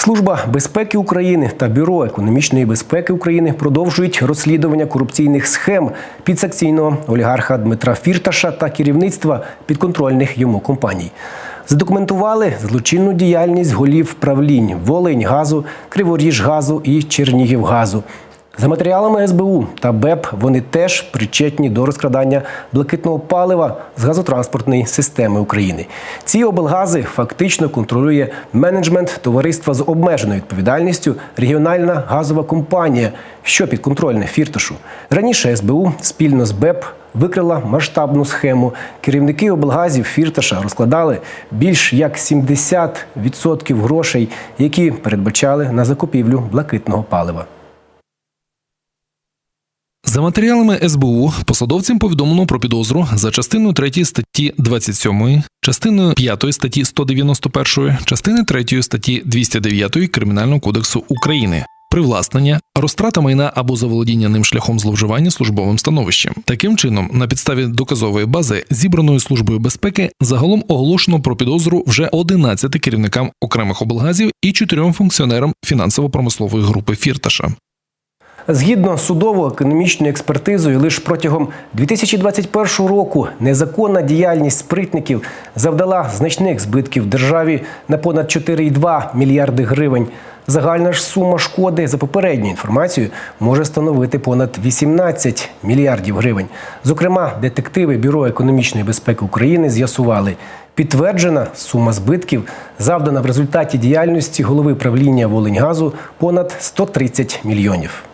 Служба безпеки України та Бюро економічної безпеки України продовжують розслідування корупційних схем підсакційного олігарха Дмитра Фірташа та керівництва підконтрольних йому компаній. Задокументували злочинну діяльність голів правлінь Волиньгазу, Криворіжгазу і Чернігівгазу. За матеріалами СБУ та БЕП вони теж причетні до розкрадання блакитного палива з газотранспортної системи України. Ці облгази фактично контролює менеджмент товариства з обмеженою відповідальністю регіональна газова компанія, що підконтрольне Фірташу. Раніше СБУ спільно з БЕП викрила масштабну схему. Керівники облгазів Фірташа розкладали більш як 70% грошей, які передбачали на закупівлю блакитного палива. За матеріалами СБУ посадовцям повідомлено про підозру за частиною 3 статті 27, частиною 5 статті 191, частини 3 статті 209 Кримінального кодексу України. Привласнення, розтрата майна або заволодіння ним шляхом зловживання службовим становищем. Таким чином, на підставі доказової бази, зібраної службою безпеки, загалом оголошено про підозру вже 11 керівникам окремих облгазів і 4 функціонерам фінансово-промислової групи Фірташа. Згідно судово-економічною експертизою, лише протягом 2021 року незаконна діяльність спритників завдала значних збитків державі на понад 4,2 мільярди гривень. Загальна ж сума шкоди за попередньою інформацією може становити понад 18 мільярдів гривень. Зокрема, детективи Бюро економічної безпеки України з'ясували, підтверджена сума збитків завдана в результаті діяльності голови правління Волиньгазу понад 130 мільйонів.